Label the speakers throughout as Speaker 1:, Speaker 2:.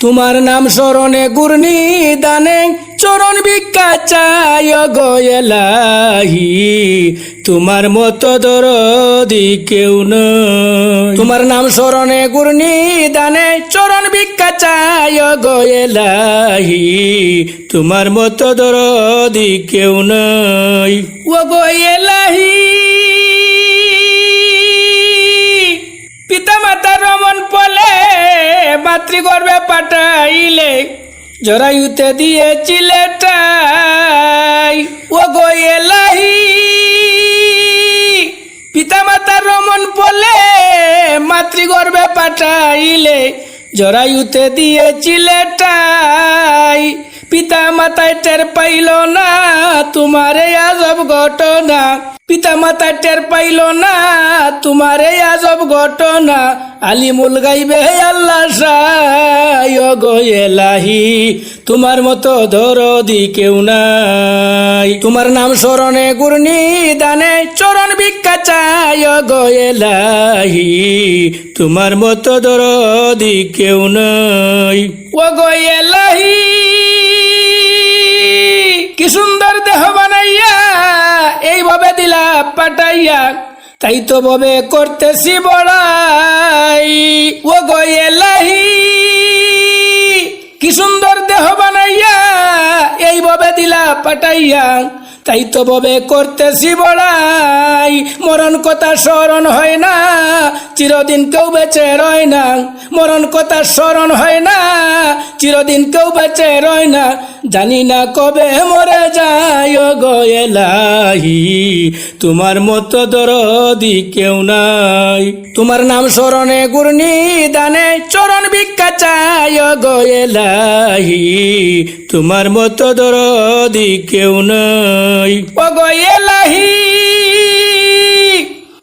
Speaker 1: তোমার নাম স্মরণে গুরনি দানে, চরণ ভিক্ষা চায় গয়েলাহি তোমার মতো দরদি কেউ তোমার নাম স্মরণে গুরনি দানে, চরণ ভিক্ষা চায় গয়েলাহি তোমার মতো দরদি কেউ নয়। ও গয়েলাহি মাতৃগর্ভে পাঠাইলে, জরায়ুতে দিয়েছিলে টাই ও গোয়েলাহি পিতা মাতা রমন পলে মাতৃগর্ভে পাঠাইলে, জরায়ুতে দিয়েছিলে টাই পিতা মাতায় টের পাইল না, তোমার আজব ঘটনা। পিতা মাতা টের পাইল না, তোমার আজব ঘটনা। আলিমুল গাইবে আল্লাহ গয়েলাহি তোমার মতো দরদি কেউ নাই। তোমার নাম স্মরণে গুরনি দানে চরণ ভিক্ষা চায় গয়েলাহি তোমার মতো দরদি কেউ নাই। ও গয়েলাহি পাঠাইয়া তাই তো ভাবে করতেছি বড়াই। ও গয়েলাহি কি সুন্দর দেহ বানাইয়া এই ববে দিলা পাঠাইয়া তাই তো ববে করতেছি বড়াই। মরণ কথা স্মরণ হয় না, চিরদিন কেউ বেঁচে রয় না। মরণ কথা স্মরণ হয় না, চিরদিন কেউ বেঁচে রয় না। জানি না কবে মরে যায় গয়েলাহি তোমার মতো দরদি কেউ নাই। তোমার নাম স্মরণে গুরনি দানে, চরণ ভিক্ষা চায় গয়েলাহি তোমার মতো দরদি কেউ নাই। ও গয়েলাহি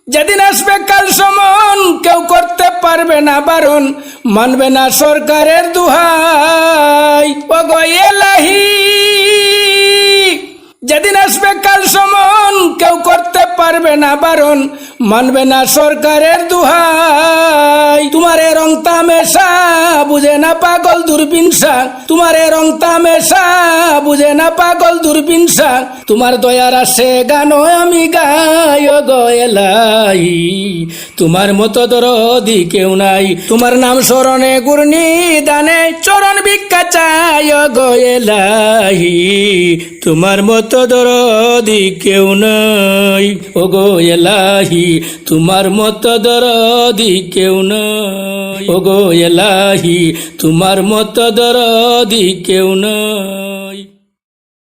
Speaker 1: যেদিন আসবে কাল সমন, কেউ করতে পারবে না বারণ, মানবে না সরকারের দুহাই। ও গয়েলাহি যেদিন আসবে কাল সমন, কেউ করতে পারবে না বারণ, মানবে না সরকারের দুহাই। তোমার এ রং তামেশা, বুঝে না পাগল দূরবিনসা। তোমার এ রং তামেশা, বুঝে না পাগল দূরবিনসা। তোমার দয়ার আসে গানো আমি গায় গয়েলাই তোমার মতো দরদি কেউ নাই, তোমার নাম স্মরণে গুরনি দানে, চরণ ভিক্ষা চায় গয়েলাহি তোমার মতো দরদি কেউ নাই ও এলাহি, তোমার মত দরদি কেউ নাই। ও এলাহি, তোমার মত দরদি কেউ নাই।